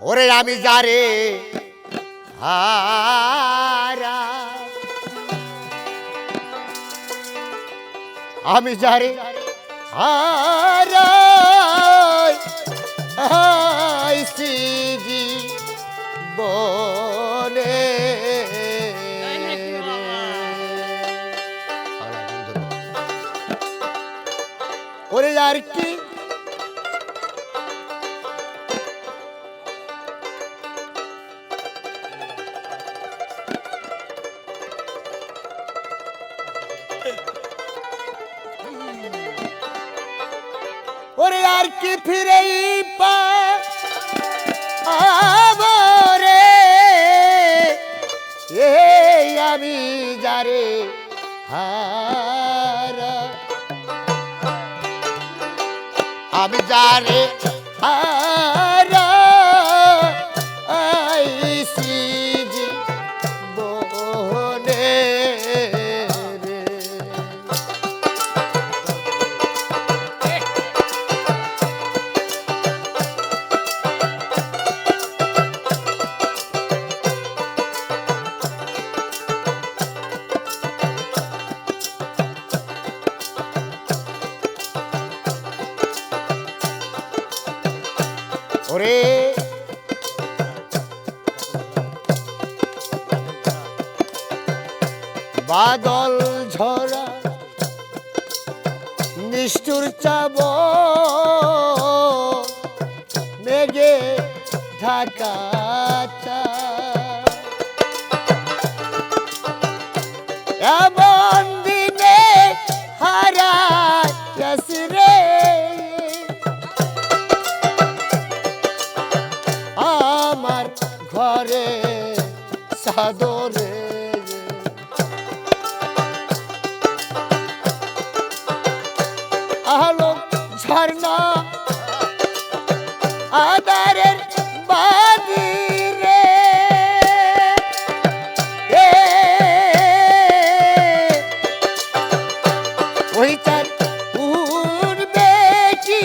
ওরে আমি যারে আমি যারে আইসিজি বনে। ওরে আর কি ওরে আর কি ফিরেই পা রে? এই আমি যারে হারা। আমি যারে হারা। বাদল ঝরা নিষ্ঠুর চাব মেঘে ঢাকা এমন হারা রে। আমার ঘরে সাদরে আলো ঝর্ণা। আদারের বাদি রে। ওই চার উড়বে কি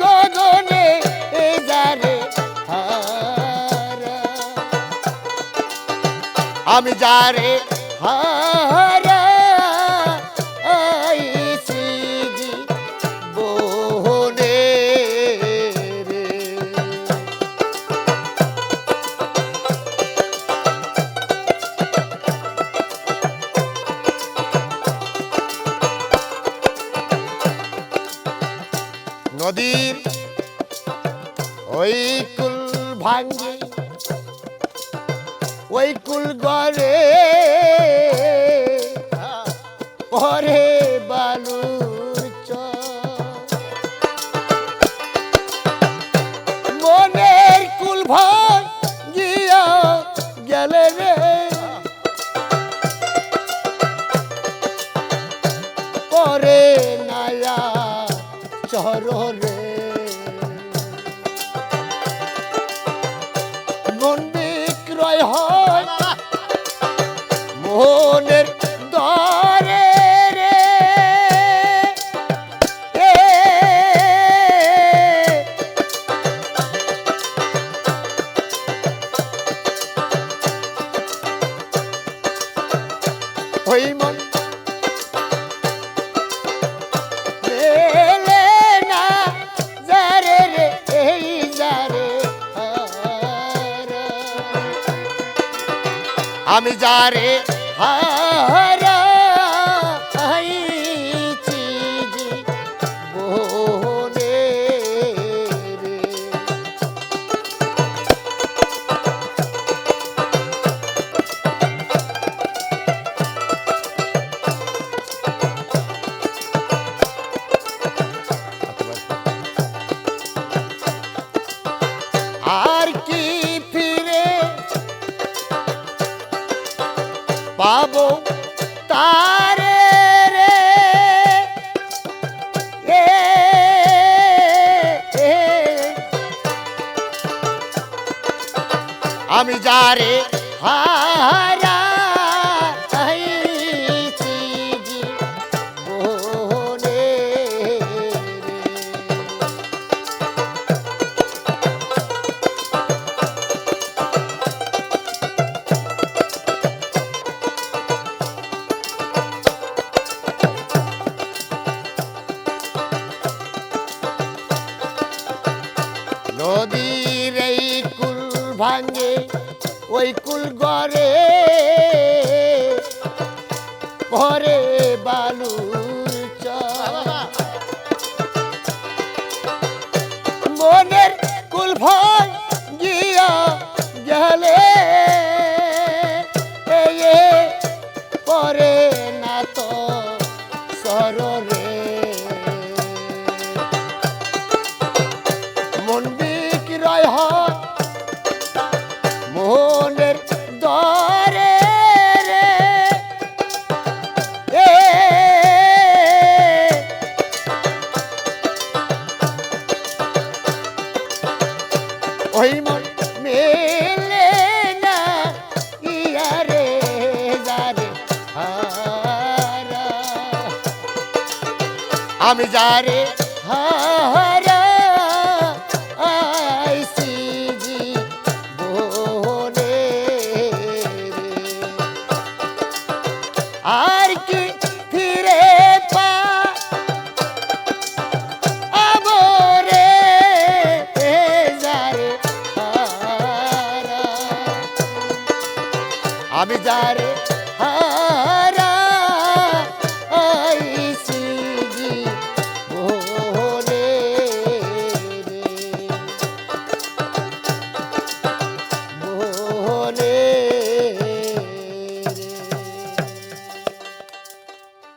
গগনে যারে আমি যারে হারা ভাঙ্গি। ওই কুল গড়ে পরে চর। মনের কুল ভাঙ্গিয়া গেলে রে। পরে নায়া চহরে মন বিক্রয় হয়। মোহনের দরে আমি যারে হারা পাবো তারে রে। এ, আমি যারে হারা ভাঙে ওই কুল গড়ে ঘরে বালুর আমি যারে হারা